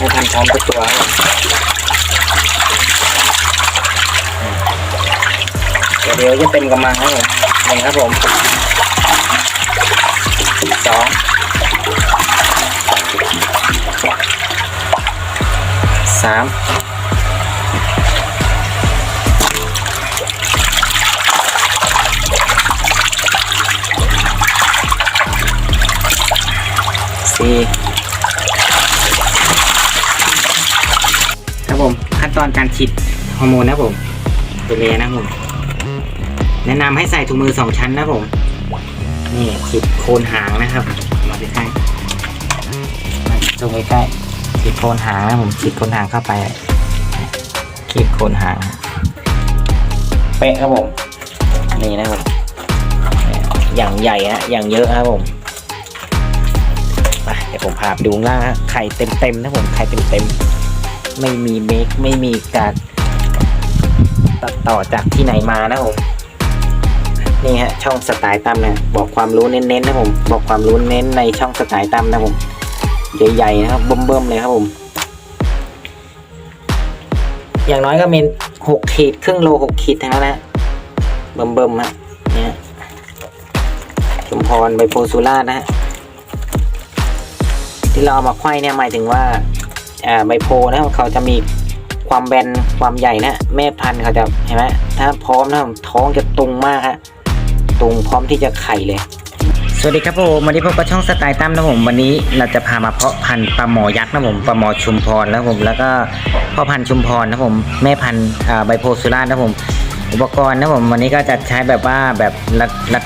ไม่ทันพร้อมทุกตัวเดี๋ยวจะเต็มกำลังครับผมหนึ่งครับผมสองสามสี่ ตอนการฉีดฮอร์โมนนะผมตัวเมียนะครับผมแนะนำให้ใส่ถุงมือสองชั้นนะผมนี่ฉีดโคนหางนะครับ มาใกล้ๆมาตรงใกล้ๆฉีดโคนหางนะผมฉีดโคนหางเข้าไปขีดโคนหาง เป๊ะครับผมนี่นะครับผมอย่างใหญ่ฮะอย่างเยอะครับผมไปเดี๋ยวผมพาไปดูข้างล่าไข่เต็มๆนะผมไข่เต็มๆ ไม่มีเมคไม่มีการตัดต่อจากที่ไหนมานะผมนี่ฮะช่องสไตล์ตั้มนะบอกความรู้เน้นๆนะผมบอกความรู้เน้นในช่องสไตล์ตั้มนะผมใหญ่ๆนะครับเบิ่มๆเลยครับผมอย่างน้อยก็มีหกขีดครึ่งโลหกขีดทั้งนั้นนะเบิ่มๆฮะเนี่ยชุมพรใบโพสุรานะฮะที่เราเอามาไขว้เนี่ยหมายถึงว่า อ่าใบโพนะเขาจะมีความแบนความใหญ่นะแม่พันธุ์เขาจะเห็นไหมถ้าพร้อมนะท้องจะตุงมากฮะตุงพร้อมที่จะไข่เลย สวัสดีครับผมวันนี้พบกับช่องสไตล์ตั้มนะผมวันนี้เราจะพามาเพาะพันธุ์ปลาหมอยักษ์นะผมปลาหมอชุมพรนะผมแล้วก็พ่อพันธุ์ชุมพรนะผมแม่พันธุ์อ่าใบโพสุราษฎร์นะผมอุปกรณ์นะผมวันนี้ก็จะใช้แบบว่าแบบรัดรัด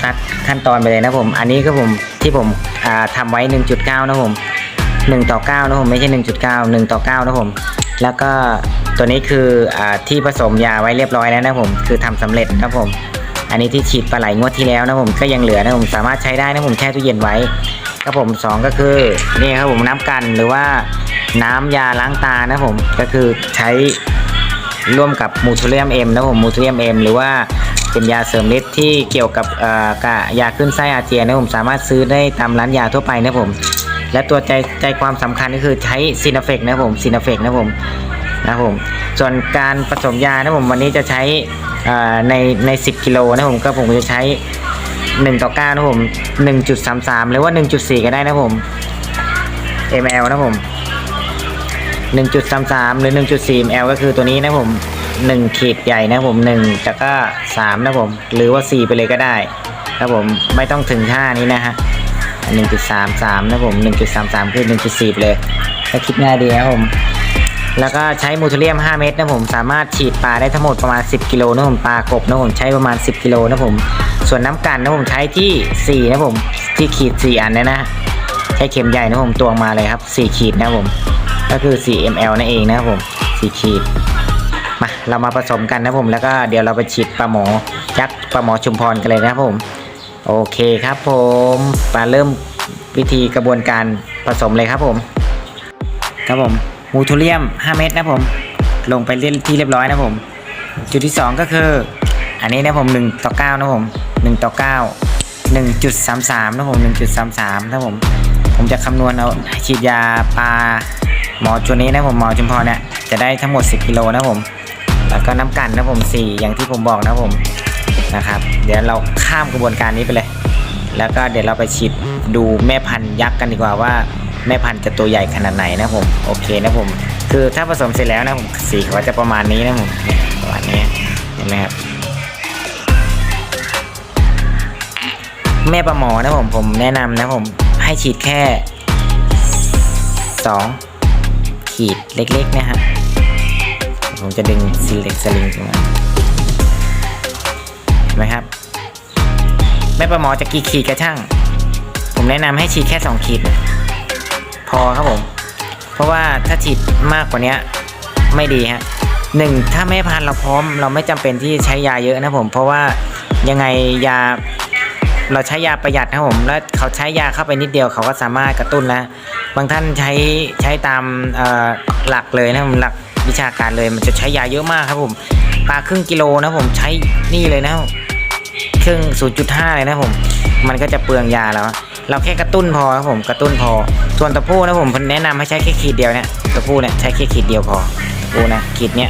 ขั้นตอนไปเลยนะผม อันนี้ก็ผมที่ผมอ่าทำไว้ 1.9 นะผม 1 ต่อ 9 นะผม ไม่ใช่ 1.9 1 ต่อ 9 นะผม แล้วก็ตัวนี้คืออที่ผสมยาไว้เรียบร้อยแล้วนะผม คือทำสำเร็จนะผม อันนี้ที่ฉีดปลาไหลงวดที่แล้วนะผมก็ยังเหลือนะผมสามารถใช้ได้นะผมแช่ตู้เย็นไว้ครับผมสองก็คือนี่ครับผมน้ำกันหรือว่าน้ำยาล้างตานะผมก็คือใช้ร่วมกับมูทูเรียมเอ็มนะผมมูทูเรียมเอ็มหรือว่าเป็นยาเสริมฤทธิ์ที่เกี่ยวกับกะยาขึ้นไส้อาเจียนนะผมสามารถซื้อได้ตามร้านยาทั่วไปนะผม และตัวใจใจความสำคัญก็คือใช้ซีนาเฟกนะผมซีนาเฟกนะผมนะผมส่วนการผสมยานะผมวันนี้จะใช้ในใน 10 กิโลนะผมก็ผมจะใช้ 1 ต่อ 9 นะผม 1.33 หรือว่า 1.4 ก็ได้นะผม ml นะผม 1.33 หรือ 1.4 ml ก็คือตัวนี้นะผม 1 ขีดใหญ่นะผม1แล้วก็ 3 นะผม หรือว่า 4 ไปเลยก็ได้ครับผมไม่ต้องถึง 5 นี้นะฮะ 1.33 นะผม 1.33 คือ1.4ไปเลยก็คิดง่ายดีนะครับผม แล้วก็ใช้มูทูเรียม 5 เม็ดนะผม สามารถฉีดปลาได้ทั้งหมดประมาณ 10 กิโลนะผมปลากบนะผมใช้ประมาณ 10 กิโลนะผม ส่วนน้ำกันนะผมใช้ที่ 4 นะผม ที่ขีด 4 อันเนะนะ ใช้เข็มใหญ่นะผมตวงมาเลยครับ 4 ขีดนะผม ก็คือ 4 ml นั่นเองนะครับผม 4 ขีดมาเรามาผสมกันนะผมแล้วก็เดี๋ยวเราไปฉีดปลาหมอยักษ์ปลาหมอชุมพรกันเลยนะครับผม โอเคครับผมมาเริ่มวิธีกระบวนการผสมเลยครับผม ครับผมมูทูเรียม 5 เม็ดนะผม ลงไปเล่นที่เรียบร้อยนะผม จุดที่ 2 ก็คือ อันนี้นะผม1ต่อ9นะผม1ต่อ9 1.33นะผม1.33นะผม ผมจะคำนวณเอาฉีดยาปลาหมอตัวนี้นะผมหมอชุมพรเนี่ยจะได้ทั้งหมด 10กิโลนะผม แล้วก็น้ำกันนะผม 4 อย่างที่ผมบอกนะผม นะครับ เดี๋ยวเราข้ามกระบวนการนี้ไปเลย แล้วก็เดี๋ยวเราไปฉีดดูแม่พันธุ์ยักษ์กันดีกว่าว่าแม่พันธุ์จะตัวใหญ่ขนาดไหนนะผมโอเคนะผม คือถ้าผสมเสร็จแล้วนะผมสีเขาจะประมาณนี้นะผมประมาณนี้เห็นไหมครับแม่ปลาหมอนะผมผมแนะนำนะผมให้ฉีดแค่สองขีดเล็กๆนะฮะผมจะดึงซีเล็กสลิงขึ้นมา ห็นไหมครับ แม่ปลาหมอจะกี่ขีดกระช่าง ผมแนะนำให้ฉีดแค่สองขีด พอครับผม เพราะว่าถ้าฉีดมากกว่านี้ไม่ดีฮะหนึ่งถ้าแม่พันเราพร้อม เราไม่จำเป็นที่ใช้ยาเยอะนะผม เพราะว่ายังไงยาเราใช้ยาประหยัดนะผม แล้วเขาใช้ยาเข้าไปนิดเดียวเขาก็สามารถกระตุ้นแล้ว บางท่านใช้ใช้ตามหลักเลยนะผมหลักวิชาการเลยมันจะใช้ยาเยอะมากครับผมปลาครึ่งกิโลนะผมใช้นี่เลยนะ ครึ่ง0.5 เลยนะผม มันก็จะเปลืองยาแล้ว เราแค่กระตุ้นพอครับผม กระตุ้นพอ ส่วนตัวผู้นะผมผมแนะนำให้ใช้แค่ขีดเดียวเนี่ยตัวผู้เนี่ยใช้แค่ขีดเดียวพอตัวผู้นะ ขีดเนี้ย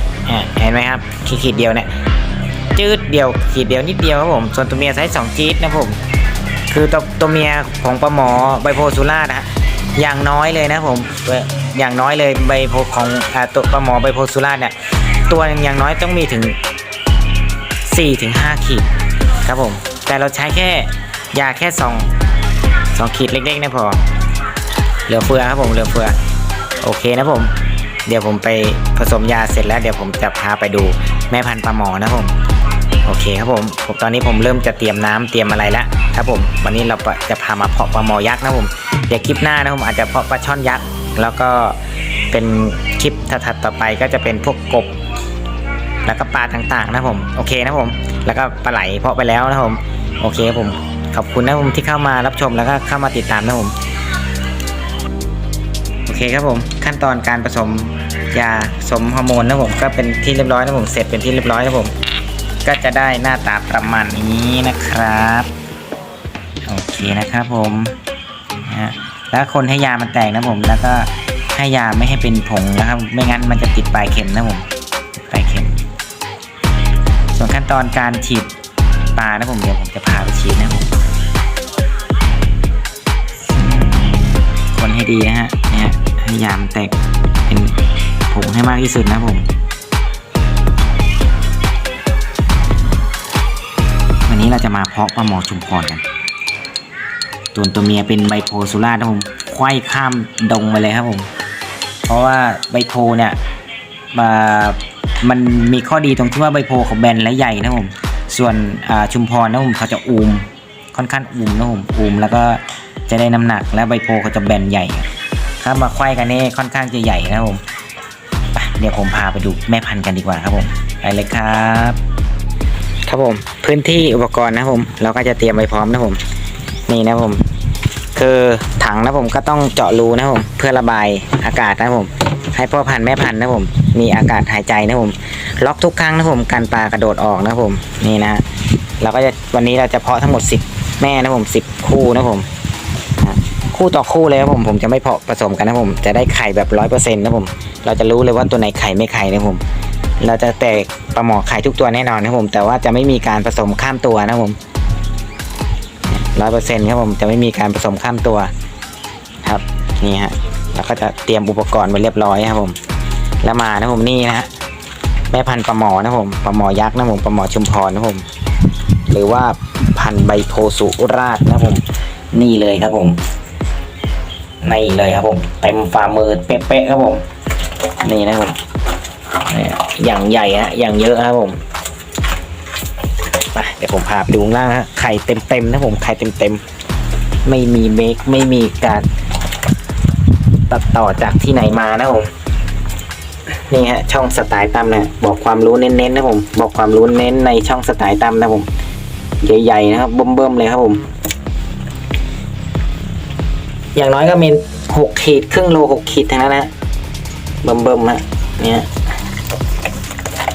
เห็นไหมครับ ขีดขีดเดียวเนี่ย จืดเดียว ขีดเดียวนิดเดียวครับผม ส่วนตัวเมียใช้สองจี๊ดนะผม คือตัวตัวเมียของปลาหมอไบโพซูล่านะฮะอย่างน้อยเลยนะผม อย่างน้อยเลยใบโพของอตัวปลาหมอไบโพซูล่าเนี่ย ตัวอย่างน้อยต้องมีถึง4ถึง5ขีด ครับผม แต่เราใช้แค่ยาแค่2 2ขีดเล็กๆนะพอ เหลือเฟือครับผมเหลือเฟือ โอเคนะผม เดี๋ยวผมไปผสมยาเสร็จแล้วเดี๋ยวผมจะพาไปดูแม่พันธุ์ปลาหมอนะผมโอเคครับผมผมตอนนี้ผมเริ่มจะเตรียมน้ำเตรียมอะไรแล้วครับผมวันนี้เราจะพามาเพาะปลาหมอยักษ์นะผมเดี๋ยวคลิปหน้านะผมอาจจะเพาะปลาช่อนยักษ์แล้วก็เป็นคลิปถัดๆต่อไปก็จะเป็นพวกกบ แล้วก็ปลาต่างๆนะผมโอเคนะผมแล้วก็ปลาไหลเพาะไปแล้วนะผมโอเคครับผมขอบคุณนะผมที่เข้ามารับชมแล้วก็เข้ามาติดตามนะผมโอเคครับผมขั้นตอนการผสมยาสมฮอร์โมนนะผมก็เป็นที่เรียบร้อยนะผมเสร็จเป็นที่เรียบร้อยนะผม ก็จะได้หน้าตาประมาณนี้นะครับโอเคนะครับผมนะฮะแล้วคนให้ยามันแตกนะผมแล้วก็ให้ยาไม่ให้เป็นผงนะครับ ไม่งั้นมันจะติดปลายเข็มนะผม วนขั้นตอนการฉีดปลานะผมเดี๋ยวผมจะพาไปฉีดนะผมคนให้ดีนะฮะเนี่ยให้ยามแตกเป็นผงให้มากที่สุดนะผม วันนี้เราจะมาเพาะปลาหมอชุมพรกันตัวตัวเมียเป็นไบโพซูล่านะผมไขว้ข้ามดงไปเลยครับผม เพราะว่าไบโพเนี่ยมา มันมีข้อดีตรงที่ว่าใบโพเขาแบนและใหญ่นะผมส่วนชุมพรนะผมเขาจะอูมค่อนข้างอูมนะผมอูมแล้วก็จะได้น้ำหนักและใบโพเขาจะแบนใหญ่ถ้ามาไขว้กันนี่ค่อนข้างจะใหญ่นะผมไปเดี๋ยวผมพาไปดูแม่พันธุ์กันดีกว่าครับผมไปเลยครับ ครับผมพื้นที่อุปกรณ์นะผม เราก็จะเตรียมไว้พร้อมนะผม นี่นะผม คือถังนะผมก็ต้องเจาะรูนะผม เพื่อระบายอากาศนะผม ให้พ่อพันธุ์แม่พันธุ์นะผม มีอากาศหายใจนะผม ล็อกทุกครั้งนะผมกันปลากระโดดออกนะผม นี่นะเราก็จะวันนี้เราจะเพาะทั้งหมด10แม่นะผม10คู่นะผมคู่ต่อคู่เลยครับผมผมจะไม่เพาะผสมกันนะผม จะได้ไข่แบบร้อยเปอร์เซ็นต์นะผม เราจะรู้เลยว่าตัวไหนไข่ไม่ไข่นะผม เราจะแตกปลาหมอไข่ทุกตัวแน่นอนนะผม แต่ว่าจะไม่มีการผสมข้ามตัวนะผมร้อยเปอร์เซ็นต์ครับผมจะไม่มีการผสมข้ามตัว ครับนี่ฮะ แล้วก็จะเตรียมอุปกรณ์ไว้เรียบร้อยครับผม แล้วมานะผมนี่นะฮะแม่พันธุ์ปลาหมอนะผมปลาหมอยักษ์นะผมปลาหมอชุมพรนะผม หรือว่าพันธุ์ใบโพสุราชนะผม นี่เลยครับผมนี่เลยครับผมเต็มฝ่ามือเป๊ะๆครับผม นี่นะผมเนี่ยอย่างใหญ่ฮะอย่างเยอะครับผมไปเดี๋ยวผมพาไปดูข้างล่างฮะไข่เต็มๆนะผมไข่เต็มๆไม่มีเมคไม่มีการ ตัดต่อจากที่ไหนมานะผมนี่ฮะช่องสไตล์ตั้มนะบอกความรู้เน้นๆนะผมบอกความรู้เน้นในช่องสไตล์ตั้มนะผมใหญ่ๆนะครับเบิ่มๆเลยครับผม อย่างน้อยก็มีหกขีดครึ่งโลหกขีดทั้งนั้นนะเบิ่มๆฮะเนี่ย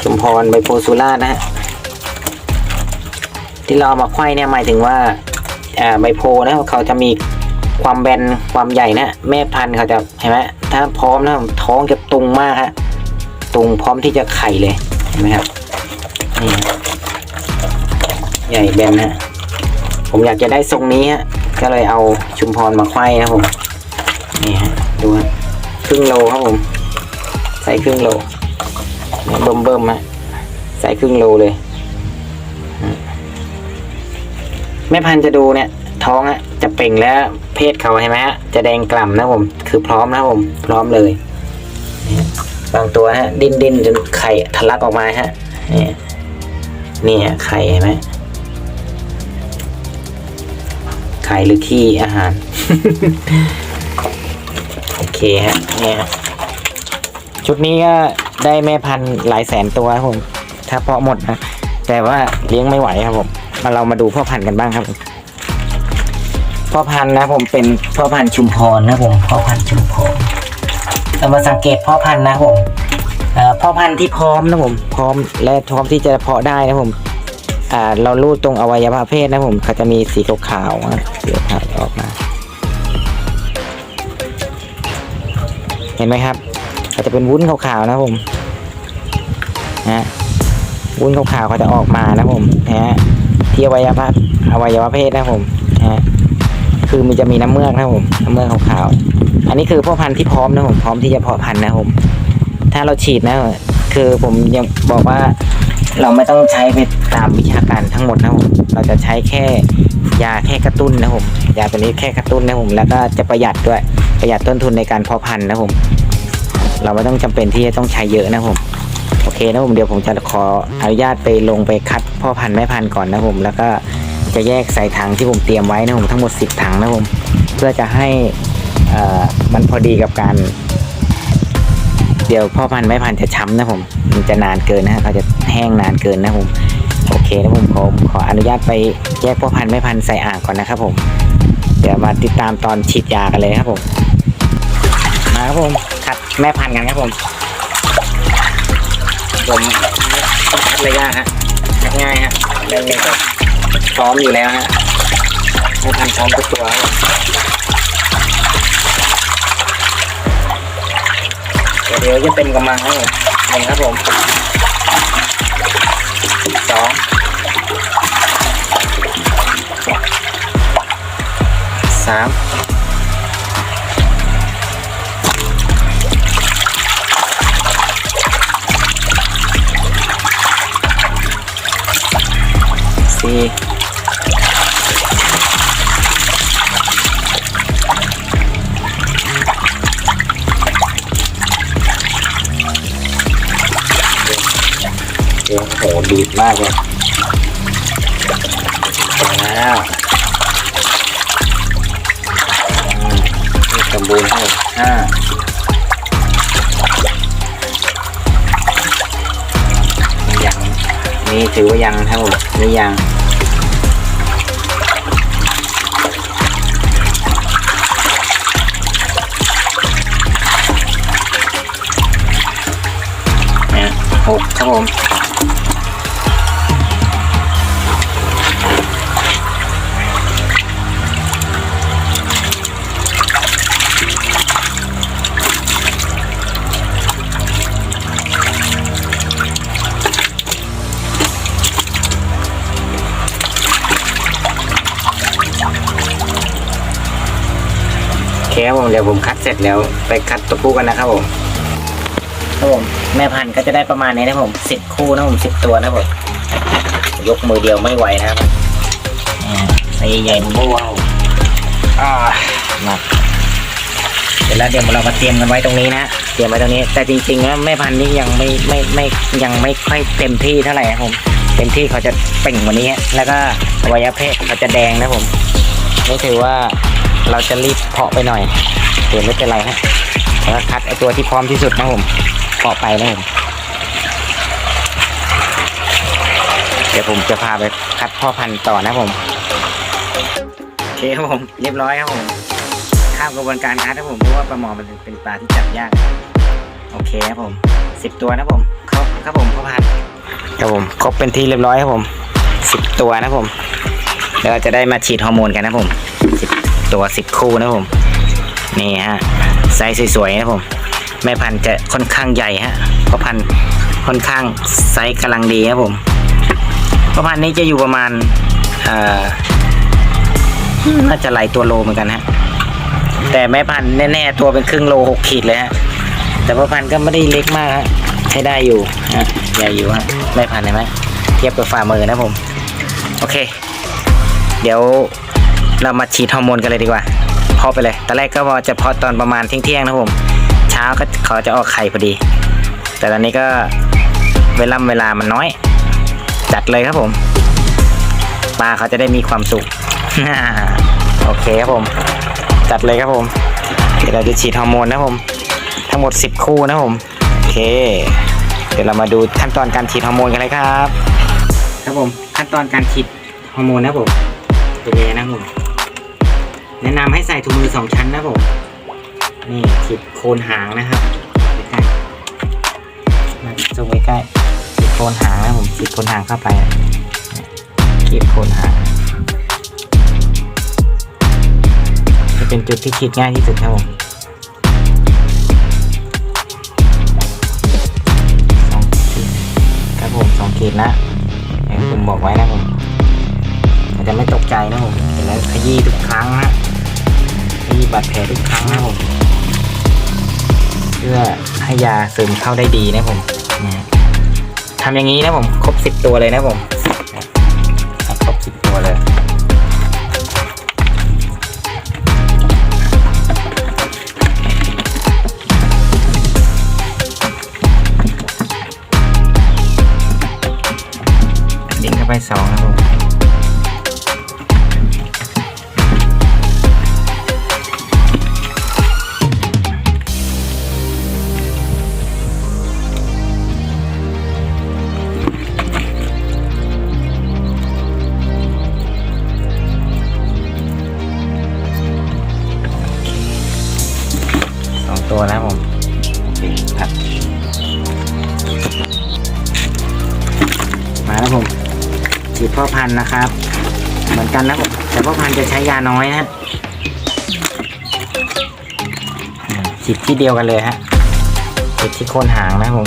ชุมพรไบโพซูล่านะฮะที่เราเอามาไขว้เนี่ยหมายถึงว่าอ่าใบโพนะเขาจะมี ความแบนความใหญ่นะแม่พันธุ์เขาจะเห็นไหมถ้าพร้อมนะท้องจะตุงมากฮะตุงพร้อมที่จะไข่เลยเห็นไหมครับนี่ใหญ่แบนนะผมอยากจะได้ทรงนี้ฮะก็เลยเอาชุมพรมาไขว้นะผมนี่ฮะดูฮะครึ่งโลครับผมใส่ครึ่งโลเบิ่มเบิ่มๆฮะใส่ครึ่งโลเลยแม่พันธุ์จะดูเนี่ย ท้องอะจะเปล่งแล้วเพศเขาเห็นไหมฮะจะแดงกล่ำนะผม คือพร้อมนะผม พร้อมเลยบางตัวฮะ ดิ้นดิ้นจนไข่ทะลักออกมาฮะนี่นี่ฮะไข่เห็นไหมไข่หรือขี้อาหาร โอเคฮะเนี่ยชุดนี้ก็ได้แม่พันธุ์หลายแสนตัวครับผม ถ้าเพาะหมดนะแต่ว่าเลี้ยงไม่ไหวครับผมมาเรามาดูพ่อพันธุ์กันบ้างครับผม พ่อพันธุ์นะผมเป็นพ่อพันธุ์ชุมพรนะผมพ่อพันธุ์ชุมพรเรามาสังเกตพ่อพันธุ์นะผมพ่อพันธุ์ที่พร้อมนะผมพร้อมและพร้อมที่จะเพาะได้นะผมเราลูดตรงอวัยวะเพศนะผมเขาจะมีสีขาวๆนะสีขาวออกมา เห็นไหมครับก็จะเป็นวุ้นขาวๆนะผมนะวุ้นขาวๆก็จะออกมานะผมนะที่อวัยวะอวัยวะเพศนะผมนะ คือมันจะมีน้ำเมือกนะผมน้ำเมือกขาวๆอันนี้คือพ่อพันธุ์ที่พร้อมนะผมพร้อมที่จะเพาะพันธุ์นะผมถ้าเราฉีดนะคือผมยังบอกว่าเราไม่ต้องใช้ไปตามวิชาการทั้งหมดนะผมเราจะใช้แค่ยาแค่กระตุ้นนะผมยาตัวนี้แค่กระตุ้นนะผมแล้วก็จะประหยัดด้วยประหยัดต้นทุนในการเพาะพันธุ์นะผมเราไม่ต้องจำเป็นที่จะต้องใช้เยอะนะผมโอเคนะผมเดี๋ยวผมจะขออนุญาตไปลงไปคัดพ่อพันธุ์แม่พันธุ์ก่อนนะผมแล้วก็ จะแยกใส่ถังที่ผมเตรียมไว้นะผมทั้งหมด 10 ถังนะผมเพื่อจะให้มันพอดีกับการ เดี๋ยวพ่อพันธุ์แม่พันธุ์จะช้ำนะผมมันจะนานเกินนะเขาจะแห้งนานเกินนะผมโอเคนะผมผมขออนุญาตไปแยกพ่อพันธุ์แม่พันธุ์ใส่อ่างก่อนนะครับผมเดี๋ยวมาติดตามตอนฉีดยากันเลยครับผมมาครับผมคัดแม่พันธุ์กันครับผมผมคัดเลยยากฮะง่ายฮะเรื่องนี้ก็ พร้อมอยู่แล้วฮะแม่พันพร้อมทุกตัวเดี๋ยวจะเป็นกำลังครับผมหนึ่งครับผมสองสามสี่ มากเลยแล้วนี่สมบูรณ์ทั้ห้ายังนี่ถือว่ายังทั้งหมนี่ยังหกครับผม โอเคครับผมเดี๋ยวผมคัดเสร็จแล้วไปคัดตัวผู้กันนะครับผมครับผมแม่พันธุ์ก็จะได้ประมาณนี้นะครับผมสิบคู่นะครับผมสิบตัวนะครับผมยกมือเดียวไม่ไหวนะครับอ่าไซส์ใหญ่ๆบู๊ครับผมอ่ามาเสร็จแล้วเดี๋ยวเรามาเตรียมกันไว้ตรงนี้นะเตรียมไว้ตรงนี้ แต่จริงๆแล้วแม่พันธุ์นี่ยังไม่ไม่ไม่ยังไม่ค่อยเต็มที่เท่าไหร่ครับผมเต็มที่เขาจะเปล่งกว่านี้ฮะแล้วก็อวัยวะเพศเขาจะแดงนะครับผมนี่ถือว่า เราจะรีบเพาะไปหน่อยเดี๋ยวไม่เป็นไรฮะแล้วก็คัดไอตัวที่พร้อมที่สุดนะผมเพาะไปนะผมเดี๋ยวผมจะพาไปคัดพ่อพันธุ์ต่อนะผมโอเคครับผมเรียบร้อยครับผมข้ามกระบวนการคัดครับผมเพราะว่าปลาหมอมันเป็นปลาที่จับยากโอเคครับผมสิบตัวนะผมครบครับผมพ่อพันธุ์ครับผมครบเป็นที่เรียบร้อยครับผมสิบตัวนะผมเดี๋ยวเราจะได้มาฉีดฮอร์โมนกันนะผมสิบ ตัวสิบคู่นะผมนี่ฮะไซส์สวยๆนะผมแม่พันธุ์จะค่อนข้างใหญ่ฮะเพราะพันธุ์ค่อนข้างไซส์กำลังดีครับผมเพราะพันธุ์นี้จะอยู่ประมาณน่าจะไหลายตัวโลเหมือนกันฮะแต่แม่พันธุ์แน่ๆตัวเป็นครึ่งโลหกขีดเลยฮะแต่พ่อพันธุ์ก็ไม่ได้เล็กมากฮะใช้ได้อยู่ฮะใหญ่อยู่ฮะแม่พันธุ์เห็นไหมเทียบกับฝ่ามือนะผม โอเค เดี๋ยว เรามาฉีดฮอร์โมนกันเลยดีกว่าเพาะไปเลย ตอนแรกก็จะเพาะตอนประมาณเที่ยงๆนะผม เช้าก็เขาจะออกไข่พอดี แต่ตอนนี้ก็เวลาเวลามันน้อย จัดเลยครับผมปลาเขาจะได้มีความสุขโอเคครับผม จัดเลยครับผม เดี๋ยวเราจะฉีดฮอร์โมนนะผม ทั้งหมด 10 คู่นะผม โอเค เดี๋ยวเรามาดูขั้นตอนการฉีดฮอร์โมนกันเลยครับ ครับผม ขั้นตอนการฉีดฮอร์โมนนะผมเป็นยังไงนะผม แนะนำให้ใส่ถุงมือสองชั้นนะผม นี่ติดโคนหางนะครับใกล้ๆมาซูมใกล้ๆติดโคนหางนะผมติดโคนหางเข้าไปเก็บโคนหาง จะเป็นจุดที่คิดง่ายที่สุดครับผมสองเขตครับผมสองขีดนะอย่างผมบอกไว้นะผมจะไม่ตกใจนะผมแล้วขยี้ทุกครั้งนะ บาดแผลทุกครั้งนะผม เพื่อให้ยาซึมเข้าได้ดีนะผมนะทำอย่างนี้นะผม ครบสิบตัวเลยนะผมนะครบสิบตัวเลยบินเข้าไปสองครับผม พันธุ์นะครับ เหมือนกันนะผมแต่พ่อพันธุ์จะใช้ยาน้อยนะฮะอืมฉีดที่เดียวกันเลยฮะฉีดที่โคนหางนะผม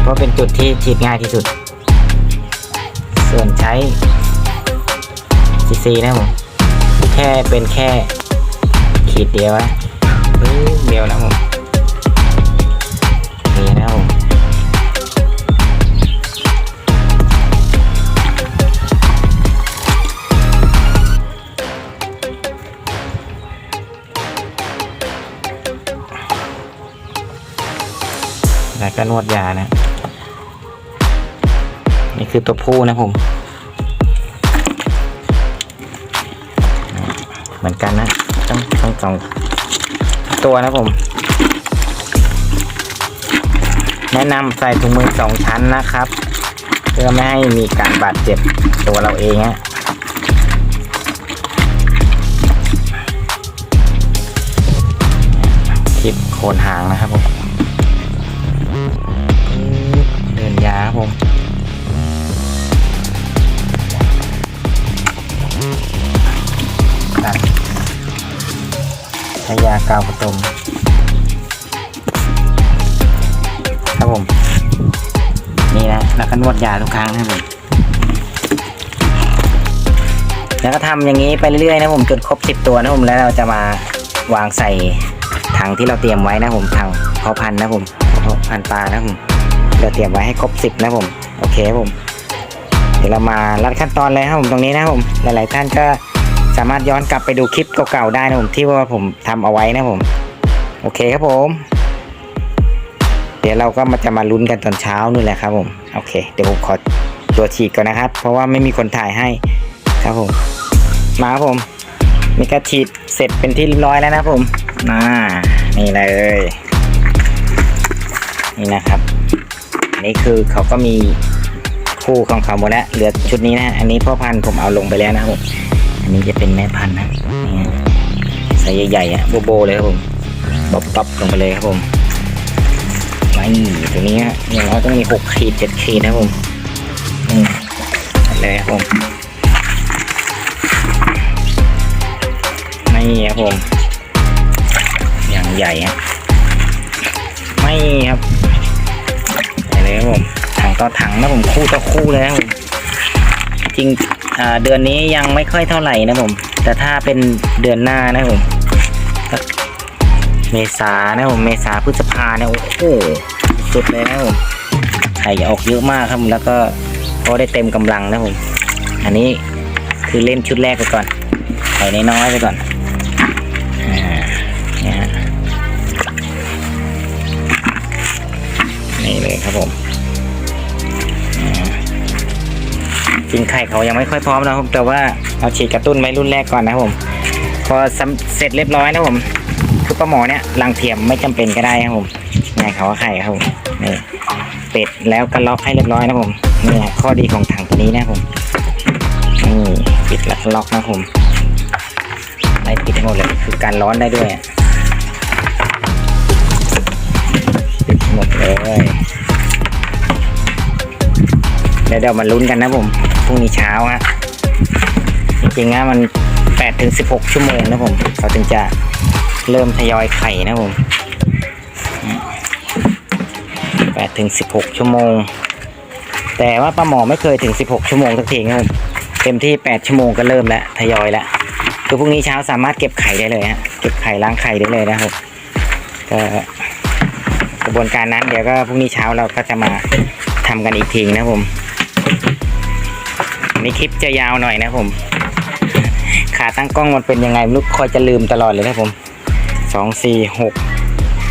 เพราะเป็นจุดที่ฉีดง่ายที่สุด ส่วนใช้ซีซีนะผมแค่เป็นแค่ขีดเดียวนะเดียวนะผม นวดยานะ นี่คือตัวผู้นะผม เหมือนกันนะต้องต้องสองตัวนะผม แนะนำใส่ถุงมือสองชั้นนะครับ เพื่อไม่ให้มีการบาดเจ็บตัวเราเองฮะคลิปโคนหางนะครับผม ผม ใช้ยากาวผสมครับผม นี่นะ แล้วก็นวดยาทุกครั้งนะครับผมแล้วก็ทำอย่างนี้ไปเรื่อยๆนะผมจนครบสิบตัวนะผมแล้วเราจะมาวางใส่ถังที่เราเตรียมไว้นะผมถังเพาะพันธุ์นะผมเพาะพันธุ์ปลานะผม เราเตรียมไว้ให้ครบสิบนะผมโอเคครับผม เดี๋ยวเรามาลัดขั้นตอนเลยครับผมตรงนี้นะผมหลาย ๆ ท่านก็สามารถย้อนกลับไปดูคลิปเก่าๆได้นะผมที่ว่าผมทำเอาไว้นะผม โอเคครับผม เดี๋ยวเราก็มาจะมาลุ้นกันตอนเช้านู่นแหละครับผมโอเค เดี๋ยวผมขอตัวฉีกก่อนนะครับ เพราะว่าไม่มีคนถ่ายให้ครับผม มาครับผมนี่ก็ฉีดเสร็จเป็นที่เรียบร้อยแล้วนะผมมานี่เลย นี่นะครับ นี้คือเขาก็มีคู่ของเขาหมดแล้วเหลือชุดนี้นะอันนี้พ่อพันธุ์ผมเอาลงไปแล้วนะครับผมอันนี้จะเป็นแม่พันธุ์นะนี่ฮะไซส์ใหญ่ๆอะโบโบเลยครับผมบ๊อบบ๊อบลงไปเลยครับผมไม่ตัวนี้อย่างน้อยต้องมีหกขีดเจ็ดขีดนะครับผมอืมเอาเลยครับผมไม่ครับผม อย่างใหญ่ฮะไม่ครับ ครับผมถังต่อถังนะผมคู่ต่อคู่เลยนะผมจริงเดือนนี้ยังไม่ค่อยเท่าไหร่นะผม แต่ถ้าเป็นเดือนหน้านะผมเมษานะผมเมษาพฤษภาเนี่ยโอ้โหสุดเลยนะผมไข่ออกเยอะมากครับผมแล้วก็พอได้เต็มกำลังนะผมอันนี้คือเล่นชุดแรกไปก่อนไข่น้อยๆไปก่อนนี่เลยครับผม จริงไข่เขายังไม่ค่อยพร้อมนะครับ แต่ว่าเอาฉีดกระตุ้นไว้รุ่นแรกก่อนนะครับผม พอเสร็จเรียบร้อยนะครับผมคือปลาหมอเนี่ยรังเทียมไม่จำเป็นก็ได้ครับผมง่ายเขาว่าไข่ครับผมนี่เป็ดแล้วก็ล็อกให้เรียบร้อยนะครับผมนี่แหละข้อดีของถังตัวนี้นะครับผมนี่ปิดแล้วก็ล็อกนะครับผมไล่ปิดหมดเลยคือการร้อนได้ด้วยปิดหมดเลยเดี๋ยวเดี๋ยวมาลุ้นกันนะผม พรุ่งนี้เช้าฮะจริงๆนะมัน8ถึง16 ชั่วโมงนะผมเขาถึงจะเริ่มทยอยไข่นะผม8ถึง16 ชั่วโมง แต่ว่าปลาหมอไม่เคยถึง 16 ชั่วโมงสักทีครับผมเต็มที่ 8 ชั่วโมงก็เริ่มแล้วทยอยแล้วคือพรุ่งนี้เช้าสามารถเก็บไข่ได้เลยฮะเก็บไข่ล้างไข่ได้เลยนะครับก็กระบวนการนั้นเดี๋ยวก็พรุ่งนี้เช้าเราก็จะมาทำกันอีกทีนะผม นี่คลิปจะยาวหน่อยนะครับผม ขาตั้งกล้องมันเป็นยังไงไม่รู้คอยจะลืมตลอดเลยนะครับผมสองสี่หก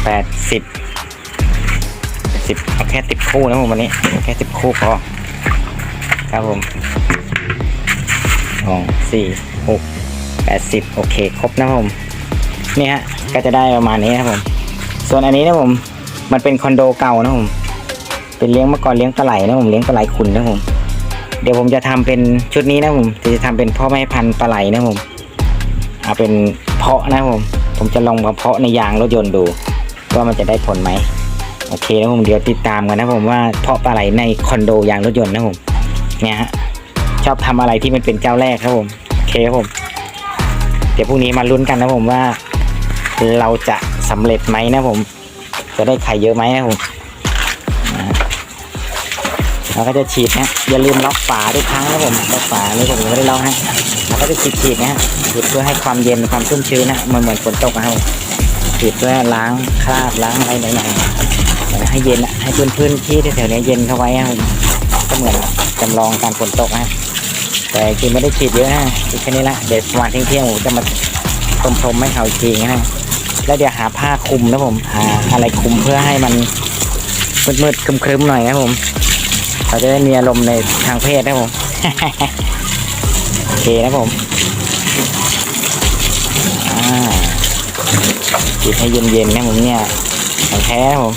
แปดสิบสิบเอาแค่สิบคู่นะผมวันนี้แค่สิบคู่พอครับผมสองสี่หกแปดสิบโอเค ครบนะผมนี่ฮะก็จะได้ประมาณนี้นะครับผม ส่วนอันนี้นะผม มันเป็นคอนโดเก่านะผม เป็นเลี้ยงเมื่อก่อนเลี้ยงปลาไหลนะผมเลี้ยงปลาไหลขุนนะผม เดี๋ยวผมจะทำเป็นชุดนี้นะผมจะทำเป็นพ่อแม่พันธุ์ปลาไหลนะผมเอาเป็นเพาะนะผมผมจะลองมาเพาะในยางรถยนต์ดูว่ามันจะได้ผลไหมโอเคนะผมเดี๋ยวติดตามกันนะผมว่าเพาะปลาไหลในคอนโดยางรถยนต์นะผมเนี่ยฮะชอบทำอะไรที่มันเป็นเจ้าแรกครับผมโอเคครับผมเดี๋ยวพรุ่งนี้มาลุ้นกันนะผมว่า เราจะสำเร็จไหมนะผม จะได้ไข่เยอะไหมนะผม เราก็จะฉีดนะอย่าลืมล็อกฝาทุกครั้งนะผมล็อกฝานี่ผมยังไม่ได้ล็อกนะเราก็จะฉีดฉีดๆนะฮะฉีดเพื่อให้ความเย็นความชุ่มชื้นนะมันเหมือนฝนตกนะครับฉีดเพื่อล้างคราบล้างอะไรหน่อยๆให้เย็นอะให้พื้นพื้นที่แถวๆนี้เย็นเข้าไว้นะก็เหมือนจำลองการฝนตกนะแต่จริงไม่ได้ฉีดเยอะนะฉีดแค่นี้ละเดี๋ยวประมาณเที่ยงๆผมจะมาพรมๆให้เขาอีกทีนะแล้วเดี๋ยวหาผ้าคลุมนะผมหาอะไรคลุมเพื่อให้มันมืดๆครึมๆหน่อยนะผม เราจะได้มีอารมณ์ในทางเพศนะผม โอเคนะผมอาจีดให้เย็นๆนะผมเนี่ยของแท้นะผม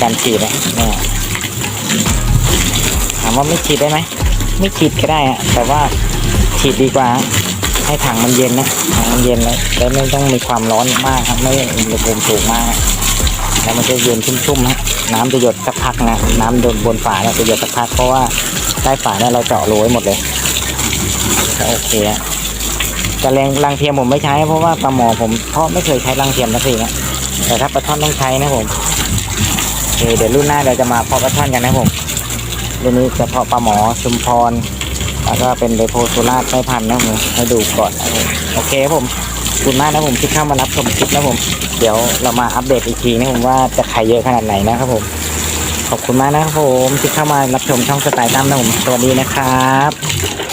การฉีดนะเนี่ยถามว่าไม่ฉีดได้ไหม ไม่ฉีดก็ได้อะแต่ว่าฉีดดีกว่า ให้ถังมันเย็นนะถังมันเย็นแล้วแล้วไม่ต้องมีความร้อนมากครับ ไม่อุณหภูมิสูงมาก แล้วมันจะเย็นชุ่มๆฮะ น้ำจะหยดสักพักนะ น้ำโดนบนฝาเนี่ยจะหยดสักพักเพราะว่าใต้ฝาเนี่ยเราเจาะรูไว้หมดเลยโอเคฮะแต่แรงรังเทียมผมไม่ใช้เพราะว่าปลาหมอผมเพราะไม่เคยใช้รังเทียมนะพี่นะแต่ถ้าปลาช่อนต้องใช้นะผมโอเคเดี๋ยวรุ่นหน้าเราจะมาเพาะปลาช่อนกันนะผมรุ่นนี้จะเพาะปลาหมอชุมพรแล้วก็เป็นเดโพสุราร์ไม่พันนะผมให้ดูก่อนโอเคครับผม ขอบคุณมากนะผมที่เข้ามารับชมคลิปนะผม เดี๋ยวเรามาอัปเดตอีกทีนะผมว่าจะขายเยอะขนาดไหนนะครับผม ขอบคุณมากนะครับผมที่เข้ามารับชมช่องสไตล์ตั้มนะผมสวัสดีนะครับ